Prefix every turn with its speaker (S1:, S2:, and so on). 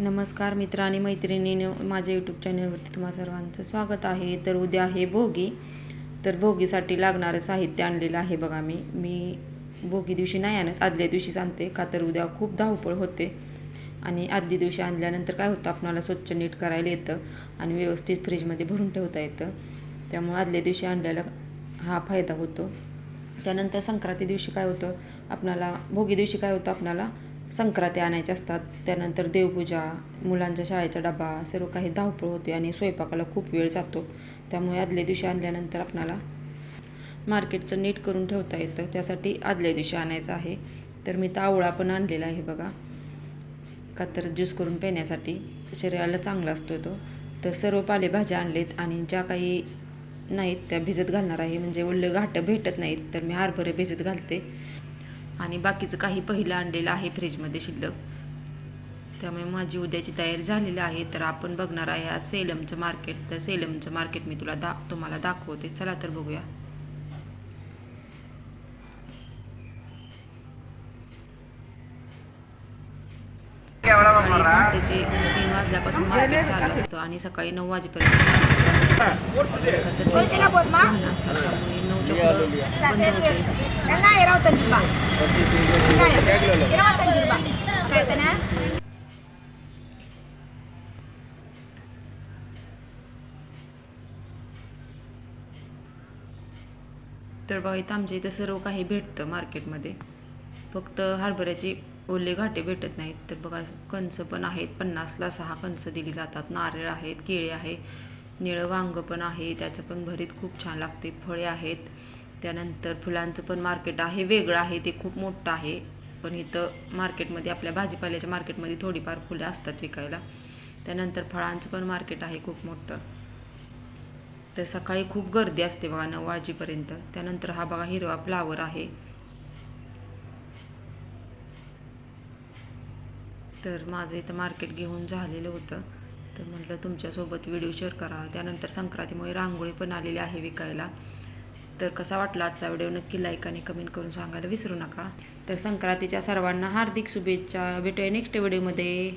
S1: नमस्कार मित्र आणि मैत्रिणीने माझ्या यूट्यूब चॅनलवरती तुम्हा सर्वांचं स्वागत आहे. तर उद्या आहे भोगी. तर भोगीसाठी लागणारं साहित्य आणलेलं आहे बघा मी. मी भोगी दिवशी नाही आणत आदल्या दिवशीच आणते. का तर उद्या खूप धावपळ होते. आणि आदल्या दिवशी आणल्यानंतर काय होतं आपणाला स्वच्छ नीट करायला येतं आणि व्यवस्थित फ्रीजमध्ये भरून ठेवता येतं. त्यामुळे आदल्या दिवशी आणल्याला हा फायदा होतो. त्यानंतर संक्रांती दिवशी काय होतं आपणाला भोगी दिवशी काय होतं आपणाला संक्रांती आणायच्या असतात. त्यानंतर देवपूजा मुलांच्या शाळेचा डबा सर्व काही धावपळ होते आणि स्वयंपाकाला खूप वेळ जातो. त्यामुळे आदल्या दिवशी आणल्यानंतर आपणाला मार्केटचं नीट करून ठेवता येतं. त्यासाठी आदल्या दिवशी आणायचं आहे. तर मी तर आवळा पण आणलेला आहे बघा. का तर ज्यूस करून पिण्यासाठी. शरीराला चांगला असतो तो. तर सर्व पालेभाज्या आणलेत आणि ज्या काही नाहीत त्या भिजत घालणार आहे. म्हणजे ओलं घाटं भेटत नाहीत. तर मी हरभरे भिजत घालते. आणि बाकीचं काही पहिलं आणलेलं आहे फ्रीजमध्ये शिल्लक. त्यामुळे माझी उद्याची तयारी झालेली आहे तर आपण बघणार आहे आज सेलमचं मार्केट. तर सेलमचं मार्केट मी तुला दा तुम्हाला दाखवते. चला तर बघूया. त्याचे तीन वाजल्यापासून मार्केट चालू असतं आणि सकाळी नऊ वाजेपर्यंत असतात. त्यामुळे नऊच्या बंद होते
S2: இருபத்தஞ்சு ரூபா வெங்காயம் இருபத்தஞ்சு ரூபா எத்தனை
S1: तर बघा इथं आमच्या इथं सर्व काही भेटतं मार्केटमध्ये फक्त हरभऱ्याचे ओले घाटे भेटत नाहीत तर बघा कणसं पण आहेत पन्नासला सहा कणसं दिली जातात नारळ आहेत केळे आहे निळं वांगं पण आहे त्याचं पण भरीत खूप छान लागते फळे आहेत त्यानंतर फुलांचं पण मार्केट आहे वेगळं आहे ते खूप मोठं आहे. पण इथं मार्केटमध्ये आपल्या भाजीपाल्याच्या मार्केटमध्ये थोडीफार फुलं असतात विकायला. त्यानंतर फळांचं पण मार्केट आहे खूप मोठं. तर सकाळी खूप गर्दी असते बघा नऊ वाजेपर्यंत. त्यानंतर हा बघा हिरवा फ्लावर आहे. तर माझं इथं मार्केट घेऊन झालेलं होतं. तर म्हटलं तुमच्यासोबत व्हिडिओ शेअर करा त्यानंतर संक्रांतीमुळे रांगोळी पण आलेली आहे विकायला. तर कसा वाटला आजचा व्हिडिओ? नक्की लाईक आणि कमेंट करून सांगायला विसरू नका. तर संक्रांतीच्या सर्वांना हार्दिक शुभेच्छा. भेटूया नेक्स्ट व्हिडिओमध्ये